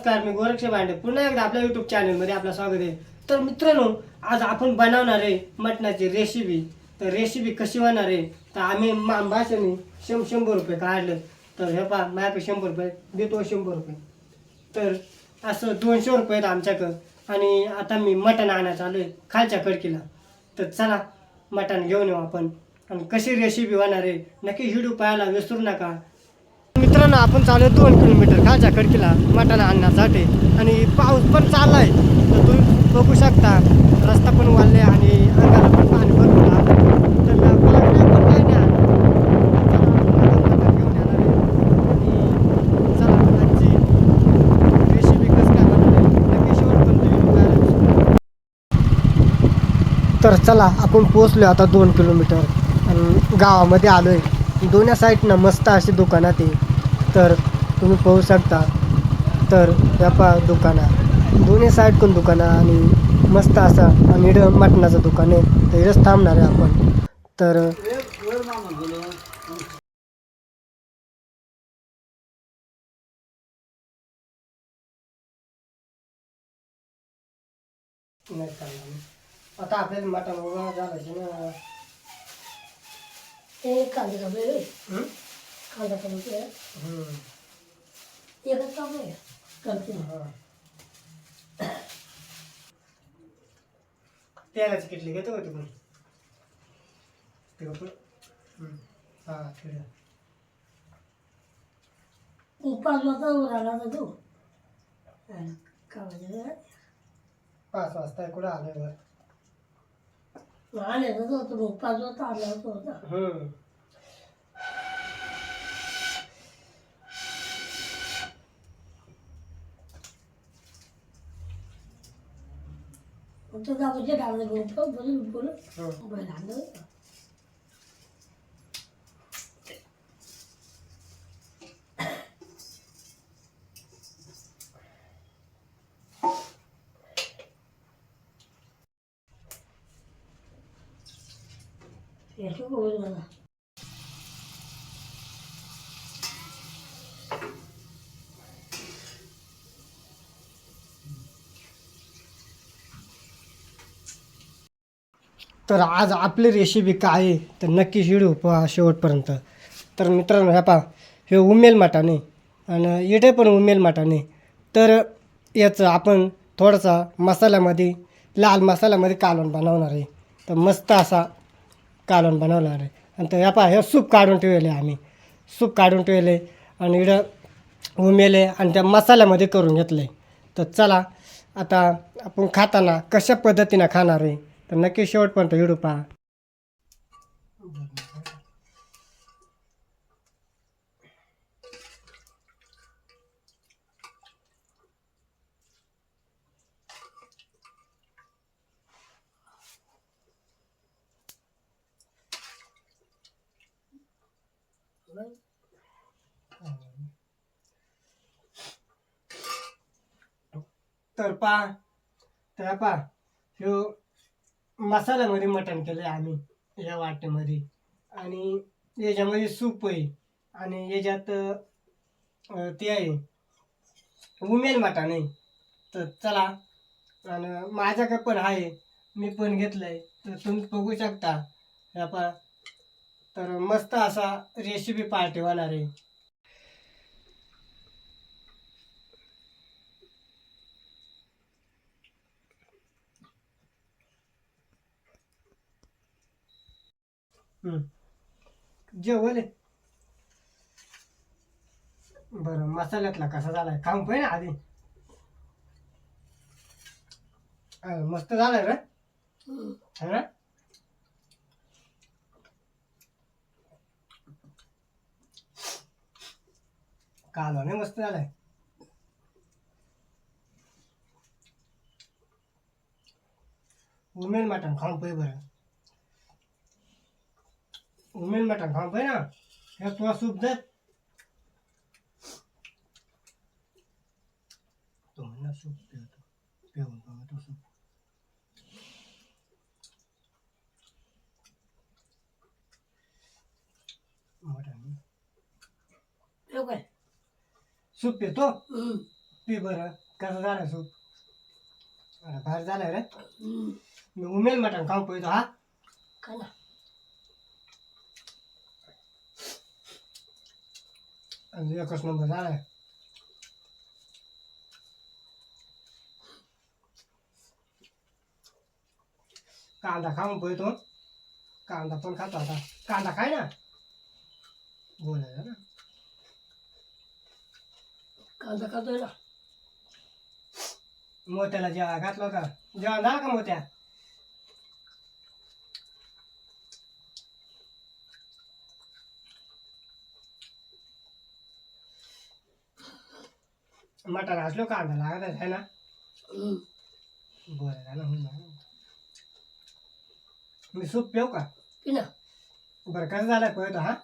नमस्कार मी गोरक्ष भांडे. पुन्हा एकदा आपल्या युट्यूब चॅनलमध्ये आपलं स्वागत आहे. तर मित्रांनो आज आपण बनवणार आहे मटणाची रेसिपी तर रेसिपी कशी होणार आहे? तर आम्ही मा- भाषेने शं शंभर रुपये काढलं. तर हे पहा माझ्याकडे शंभर रुपये देतो शंभर रुपये. तर असं दोनशे रुपये आहेत आमच्याकडं. आणि आता मी मटण आणायचं आलो आहे खालच्या कडकीला तर चला मटण घेऊन येऊ आपण. आणि कशी रेसिपी होणार आहे नक्की व्हिडिओ पाहायला विसरू नका. मित्रांनो आपण चालू दोन किलोमीटर खालच्या कडकीला मटण आणण्यासाठी. आणि पाऊस पण चालला आहे तर तुम्ही बघू शकता रस्ता पण वाढले आणि अंगाला पण पाणी भरपूर तर काय चला, आपण काय तर चला आपण पोचलो आता दोन किलोमीटर. गावामध्ये गावामध्ये आलोय. दोन्ही साईडनं मस्त अशी दुकानात आहे. तर तुम्ही पाहू शकता. तर या पा दुकानं दोन्ही साईडकडून दुकानं आणि मस्त असं आणि मटणाचं दुकान आहे. तर इकडंच थांबणार आहे आपण. तर. आता आपल्याला मटण वगैरे ना ते कांदे कापले रे हं? कांदा कापले हं. एकच कापले करते हा. तेलाची किटली घेतो का तिकडून ते का पुढं? हं. हा ठीक आहे उपास होता राहिला तर तू कामाचे पाच वाजता कुठं आलं घर आले तर होतं उपास होता आला होता होता हं. तो जाऊचे डाळले बोलतो बोलून बोलून हं. बैल आणलं याचं बोल तर आज आपली रेसिपी काय आहे तर नक्की व्हिडिओ पहा शेवटपर्यंत. तर मित्रांनो ह्या पहा हे उमेल माटाने आणि इथे पण उमेल माटाने तर याचं आपण थोडासा मसाल्यामध्ये लाल मसाल्यामध्ये कालवण बनवणार आहे. तर मस्त असा कालवण बनवणार आहे. आणि तर ह्या पहा हे सूप काढून ठेवले आम्ही. सूप काढून ठेवले आणि इडं उमेले आणि त्या मसाल्यामध्ये करून घेतले. तर चला आता आपण खाताना कशा पद्धतीनं खाणार आहे तर नक्की शेवटपर्यंत व्हिडिओ पहा तर पा तर पा ह्यो मसाल्यामध्ये मटण केलं आहे आम्ही या वाटेमध्ये. आणि याच्यामध्ये सूप आहे. आणि याच्यात ते आहे. उमेल मटण आहे. तर चला. आणि माझ्याकडे पण आहे. मी पण घेतलं आहे तर तुम्ही बघू शकता. ह्या पा तर मस्त असा रेसिपी पार्टी होणार आहे. जेवल. बरं मसाल्यातला कसा झालाय? खाऊन ना आधी. मस्त झालाय रे. है? ना कालवा नाही मस्त झालाय. उमेल मटण खाऊन पाहिजे बरं. उमेल मटण खाऊन पाहिजे ना हे तुला सूप दे। तो म्हणला सूप पिवतो पिऊन तो सूप मटण लोक आहे सूप पितो. पी बरं कसं झालं सूप अरे बाहेर झालं रे. मी उमेल मटण खाऊ पोहतो हा? खा आणि एकच नंबर झालाय कांदा खाऊन पोहतो कांदा पण खातो आता कांदा खाय ना बोलायला ना कांदा खातोय ना मोत्याला जेव्हा घातलं होता जेवण झालं का मोत्या मटण असलो कांदा लागत आहे ना? होऊन जाणार. मी सूप पिऊ का? पी ना. बरं कसं झालं पोहतो हा.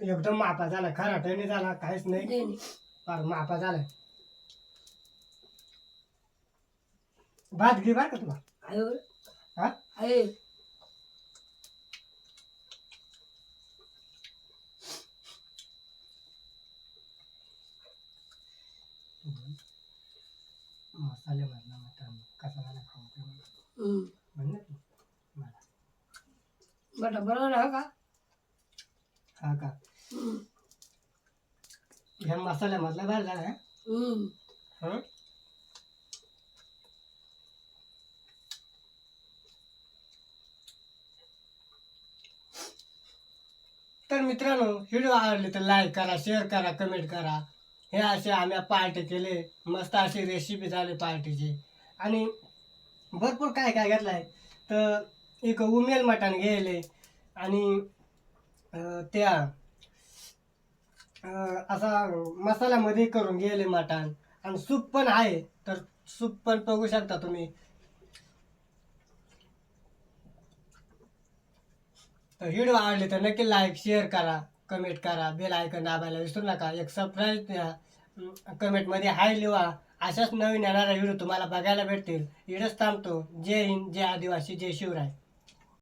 एकदम मापा झाला खरा नाही झाला काहीच नाही. फार मापा झालाय भात घे बरं का तुला? बरं. हा? आहे. मसाले मधला मटण कसा झाला खाऊ ते म्हणून. हम्म. म्हण ना तू मला बटा बरोबर आहे का हा का हम्म. ह्या मसाल्यामधला बाहेर झाला हा? हम्म. हं? तर मित्रांनो व्हिडिओ आवडले तर लाईक करा शेअर करा कमेंट करा हे असे आम्ही पार्टी केले. मस्त अशी रेसिपी झाली पार्टीची. आणि भरपूर काय काय घेतलंय. तर एक उमेल मटण घ्यायले. आणि त्या असा मसाल्यामध्ये करून गेले मटण. आणि सूप पण आहे तर सूप पण बघू शकता तुम्ही. तर व्हिडिओ आवडले तर नक्की लाईक शेअर करा. कमेंट करा बेल आयकन दाबायला विसरू नका. एक सबस्क्राईब द्या कमेंटमध्ये हाय लिहा अशाच नवीन येणारा व्हिडिओ तुम्हाला बघायला भेटतील. इडच थांबतो. जय हिंद जय आदिवासी जय शिवराय.